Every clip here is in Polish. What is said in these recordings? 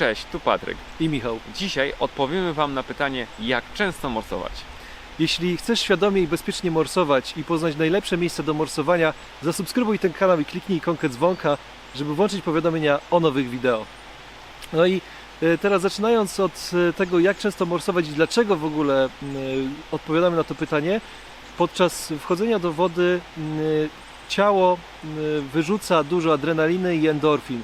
Cześć, tu Patryk. i Michał. Dzisiaj odpowiemy Wam na pytanie, jak często morsować. Jeśli chcesz świadomie i bezpiecznie morsować i poznać najlepsze miejsca do morsowania, zasubskrybuj ten kanał i kliknij ikonkę dzwonka, żeby włączyć powiadomienia o nowych wideo. No i e, teraz zaczynając od e, tego, jak często morsować i dlaczego w ogóle e, odpowiadamy na to pytanie, podczas wchodzenia do wody ciało wyrzuca dużo adrenaliny i endorfin.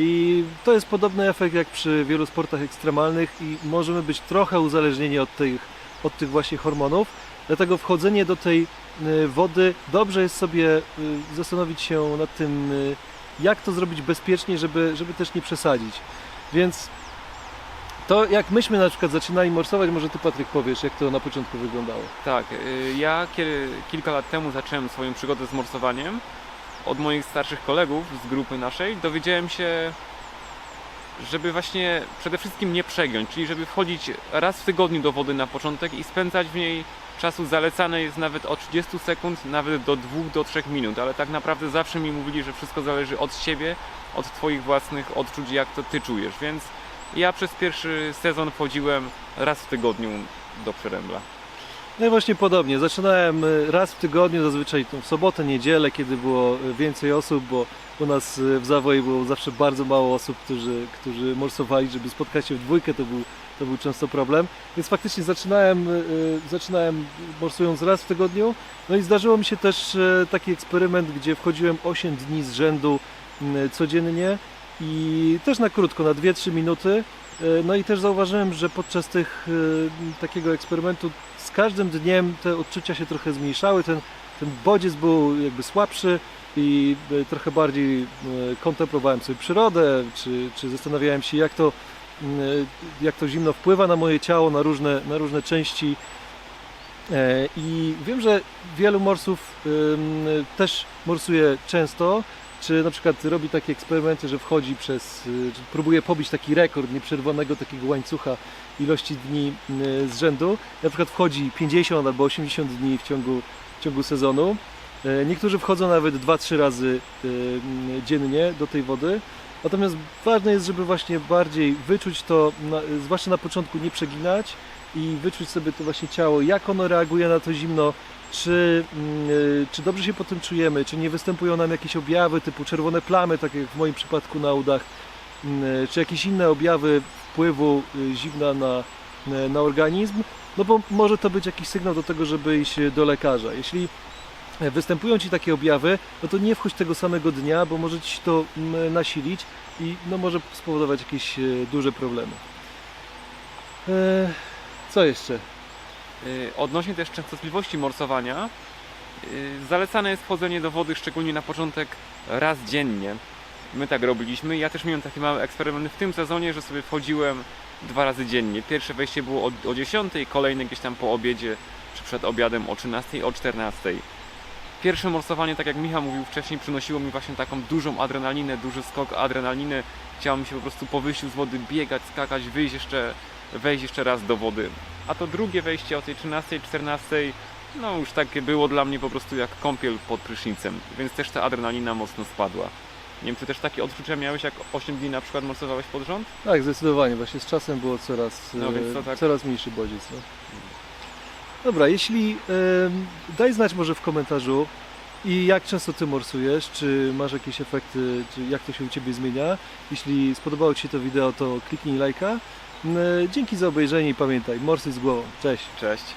I to jest podobny efekt jak przy wielu sportach ekstremalnych i możemy być trochę uzależnieni od tych, od tych właśnie hormonów. Dlatego wchodzenie do tej y, wody dobrze jest sobie y, zastanowić się nad tym, y, jak to zrobić bezpiecznie, żeby, żeby też nie przesadzić. Więc to jak myśmy na przykład zaczynali morsować, może ty Patryk powiesz, jak to na początku wyglądało. Tak, ja kilka lat temu zacząłem swoją przygodę z morsowaniem. Od moich starszych kolegów z grupy naszej dowiedziałem się, żeby właśnie przede wszystkim nie przegiąć, czyli żeby wchodzić raz w tygodniu do wody na początek i spędzać w niej czasu zalecane jest nawet od 30 sekund, nawet do 2 do 3 minut, ale tak naprawdę zawsze mi mówili, że wszystko zależy od Ciebie, od Twoich własnych odczuć, jak to Ty czujesz, więc ja przez pierwszy sezon wchodziłem raz w tygodniu do Przerębla. No i właśnie podobnie. Zaczynałem y, raz w tygodniu, zazwyczaj w sobotę, niedzielę, kiedy było y, więcej osób, bo u nas y, w Zawoji było zawsze bardzo mało osób, którzy, którzy morsowali, żeby spotkać się w dwójkę, to był, to był często problem. Więc faktycznie zaczynałem, zaczynałem morsując raz w tygodniu. No i zdarzyło mi się też taki eksperyment, gdzie wchodziłem 8 dni z rzędu y, codziennie i też na krótko, na 2-3 minuty. Y, No i też zauważyłem, że podczas tych y, takiego eksperymentu z każdym dniem te odczucia się trochę zmniejszały, ten, ten bodziec był jakby słabszy i y, trochę bardziej kontemplowałem sobie przyrodę, czy, czy zastanawiałem się jak to, y, jak to zimno wpływa na moje ciało, na różne, na różne części. E, I wiem, że wielu morsów też morsuje często, czy na przykład robi takie eksperymenty, że wchodzi przez, y, próbuje pobić taki rekord nieprzerwanego takiego łańcucha ilości dni y, z rzędu. Na przykład wchodzi 50 albo 80 dni w ciągu, w ciągu sezonu. E, Niektórzy wchodzą nawet 2-3 razy y, dziennie do tej wody. Natomiast ważne jest, żeby właśnie bardziej wyczuć to, na, zwłaszcza na początku nie przeginać i wyczuć sobie to właśnie ciało, jak ono reaguje na to zimno, czy, mm, y, czy dobrze się po tym czujemy, czy nie występują nam jakieś objawy typu czerwone plamy, tak jak w moim przypadku na udach, mm, czy jakieś inne objawy wpływu y, zimna na, na organizm, no bo może to być jakiś sygnał do tego, żeby iść do lekarza. Jeśli występują Ci takie objawy, no to nie wchodź tego samego dnia, bo może Ci to mm, nasilić i no może spowodować jakieś e, duże problemy. E, Co jeszcze? Y, Odnośnie też częstotliwości morsowania, zalecane jest wchodzenie do wody szczególnie na początek raz dziennie. My tak robiliśmy. Ja też miałem takie małe eksperymenty w tym sezonie, że sobie wchodziłem dwa razy dziennie. Pierwsze wejście było o, o 10, kolejne gdzieś tam po obiedzie, czy przed obiadem o 13, o 14. Pierwsze morsowanie, tak jak Michał mówił wcześniej, przynosiło mi właśnie taką dużą adrenalinę, duży skok adrenaliny. Chciało mi się po prostu po wyjściu z wody biegać, skakać, wyjść jeszcze, wejść jeszcze raz do wody. A to drugie wejście o tej 13, 14, no już takie było dla mnie po prostu jak kąpiel pod prysznicem, więc też ta adrenalina mocno spadła. Nie wiem, czy też takie odczucia miałeś, jak 8 dni na przykład morsowałeś pod rząd? Tak, zdecydowanie. Właśnie z czasem było coraz, No e, tak- coraz mniejszy bodziec. No. Dobra, jeśli daj znać może w komentarzu i jak często Ty morsujesz, czy masz jakieś efekty, czy jak to się u Ciebie zmienia. Jeśli spodobało Ci się to wideo, to kliknij lajka. Dzięki za obejrzenie i pamiętaj, morsuj z głową. Cześć! Cześć!